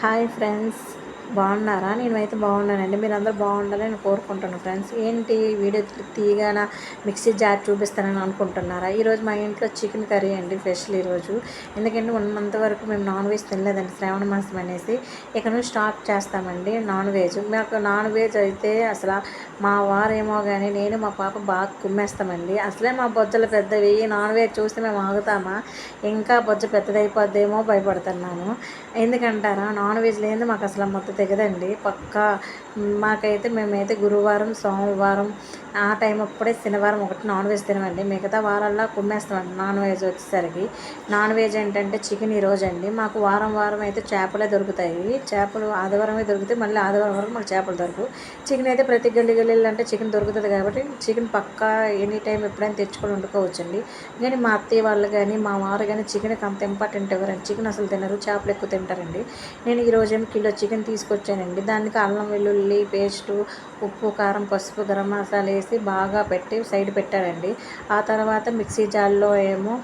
Hi friends బాగున్నారా? నేనైతే బాగున్నానండి. మీరు అందరూ బాగుండాలని నేను కోరుకుంటున్నాను ఫ్రెండ్స్. ఏంటి వీడియో తీయగాన మిక్సీ జార్ చూపిస్తానని అనుకుంటున్నారా? ఈరోజు మా ఇంట్లో చికెన్ కర్రీ అండి స్పెషల్ ఈరోజు. ఎందుకంటే వన్ మంత్ వరకు మేము నాన్ వెజ్ తినలేదండి శ్రావణ మాసం అనేసి. ఇక నుంచి స్టార్ట్ చేస్తామండి నాన్ వెజ్. మాకు నాన్ వెజ్ అయితే అసలు మా వారేమో కానీ నేను మా పాప బాగా కుమ్మేస్తామండి. అసలే మా బొజ్జలు పెద్దవి. నాన్ వెజ్ చూస్తే మేము ఆగుతామా? ఇంకా బొజ్జ పెద్దదైపోద్దేమో భయపడుతున్నాను. ఎందుకంటారా? నాన్ వెజ్ లేదు మాకు అసలు మొత్తం తెగదండి పక్కా మాకైతే మేమైతే గురువారం సోమవారం ఆ టైం అప్పుడే శనివారం ఒకటి నాన్ వెజ్ తినమండి. మిగతా వారాల్లో కుమ్మేస్తామండి నాన్ వెజ్ వచ్చేసరికి. నాన్ వెజ్ ఏంటంటే చికెన్ ఈరోజు అండి మాకు వారం వారం అయితే చేపలే దొరుకుతాయి. చేపలు ఆదివారమే దొరుకుతాయి. మళ్ళీ ఆదివారం వరకు మాకు చేపలు దొరకవు. చికెన్ అయితే ప్రతి గల్లి గల్లీలు అంటే చికెన్ దొరుకుతుంది కాబట్టి చికెన్ పక్కా ఎనీ టైం ఎప్పుడైనా తెచ్చుకొని వండుకోవచ్చండి. కానీ మా అత్తయ్య వాళ్ళు కానీ మా వారు కానీ చికెన్కి అంత ఇంపార్టెంట్ ఎవరండి? చికెన్ అసలు తినరు చేపలు ఎక్కువ తింటారండి. నేను ఈరోజు ఏమి కిలో చికెన్ తీసుకొచ్చానండి. దానికి అల్లం వెల్లుల్లి పేస్టు ఉప్పు కారం పసుపు గరం మసాలా వేసి బాగా పెట్టి సైడ్ పెట్టాడండి ఆ తర్వాత మిక్సీ జార్లో ఏమో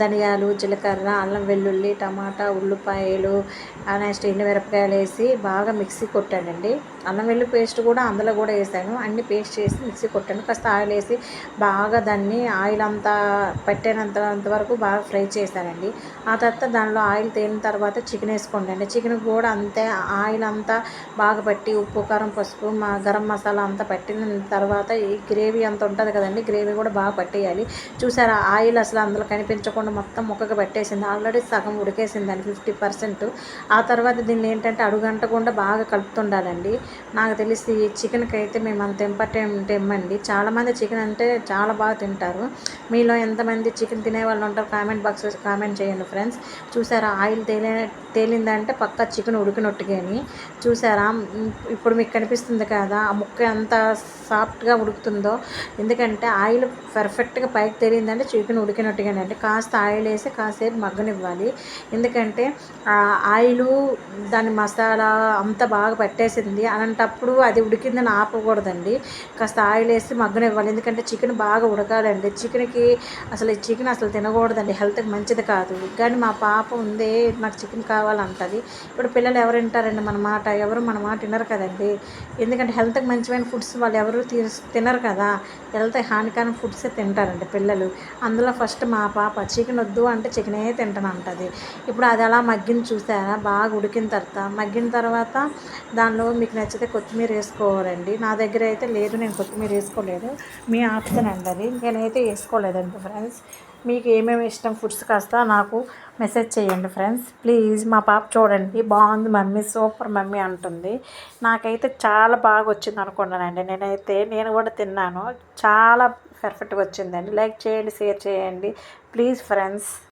ధనియాలు జీలకర్ర అల్లం వెల్లుల్లి టమాటా ఉల్లిపాయలు నెక్స్ట్ మిరపకాయలు వేసి బాగా మిక్సీ కొట్టానండి. అల్లం వెల్లు పేస్ట్ కూడా అందులో కూడా వేసాను. అన్ని పేస్ట్ చేసి మిక్సీ కొట్టాను. కాస్త ఆయిల్ వేసి బాగా దాన్ని ఆయిల్ అంతా పెట్టేనంత అంతవరకు బాగా ఫ్రై చేశానండి. ఆ తర్వాత దానిలో ఆయిల్ తేలిన తర్వాత చికెన్ వేసుకోండి చికెన్ కూడా అంతే ఆయిల్ అంతా బాగా పట్టి ఉప్పు కారం పసుపు మా గరం మసాలా అంతా పట్టిన తర్వాత ఈ గ్రేవీ అంత ఉంటుంది కదండి గ్రేవీ కూడా బాగా పట్టేయాలి. చూసారా ఆయిల్ అసలు అందులో కనిపించకుండా మొత్తం ముక్కగా పెట్టేసింది. ఆల్రెడీ సగం ఉడికేసిందండి ఫిఫ్టీ పర్సెంట్. ఆ తర్వాత దీన్ని ఏంటంటే అడుగంటకుండా బాగా కలుపుతుండాలండి. నాకు తెలిసి చికెన్కి అయితే మేము అంత ఇంపార్టెంట్ ఇమ్మండి చాలామంది చికెన్ అంటే చాలా బాగా తింటారు. మీలో ఎంతమంది చికెన్ తినే వాళ్ళు ఉంటారు కామెంట్ బాక్స్ కామెంట్ చేయండి ఫ్రెండ్స్. చూసారా ఆయిల్ తేలి తేలిందంటే పక్క చికెన్ ఉడికినట్టుగాని చూసారా? ఇప్పుడు మీకు కనిపిస్తుంది కదా ఆ ముక్క ఎంత సాఫ్ట్గా ఉడుకుతుందో. ఎందుకంటే ఆయిల్ పర్ఫెక్ట్గా పైకి తెలియదంటే చికెన్ ఉడికినట్టుగానండి కాస్త ఆయిల్ వేసి కాసేపు మగ్గనివ్వాలి. ఎందుకంటే ఆయిల్ దాని మసాలా అంతా బాగా పట్టేసింది. అలాంటప్పుడు అది ఉడికిందని ఆపకూడదండి. కాస్త ఆయిల్ వేసి మగ్గనివ్వాలి. ఎందుకంటే చికెన్ బాగా ఉడకాలండి. చికెన్కి అసలు చికెన్ అసలు తినకూడదండి. హెల్త్కి మంచిది కాదు. కానీ మా పాప ఉంది నాకు చికెన్ కావాలంటది. ఇప్పుడు పిల్లలు ఎవరు వింటారండి మన మాట ఎవరు మన మాట వినరు కదండి. ఎందుకంటే హెల్త్కి మంచిమైన ఫుడ్స్ వాళ్ళు ఎవరు తినరు కదా. హెల్త్ హానికరమైన ఫుడ్సే తింటారండి పిల్లలు. అందులో ఫస్ట్ మా పాప చికెన్ వద్దు అంటే చికెనే తింటాను ఇప్పుడు అది అలా మగ్గిన చూసారా? బాగా ఉడికిన తర్వాత మగ్గిన తర్వాత దానిలో మీకు నచ్చితే కొత్తిమీర వేసుకోవాలండి. నా దగ్గర అయితే లేదు నేను కొత్తిమీర వేసుకోలేదు. మీ ఆప్షన్ అండి అది. నేనైతే వేసుకోలేదండి ఫ్రెండ్స్. మీకు ఏమేమి ఇష్టం ఫుడ్స్ కాస్త నాకు మెసేజ్ చేయండి ఫ్రెండ్స్. ప్లీజ్ మా పాప చూడండి బాగుంది మమ్మీ సూపర్ మమ్మీ అంటుంది. నాకైతే చాలా బాగా వచ్చింది అనుకున్నానండి. నేనైతే నేను కూడా తిన్నాను. చాలా పర్ఫెక్ట్గా వచ్చిందండి. లైక్ చేయండి షేర్ చేయండి. Please friends.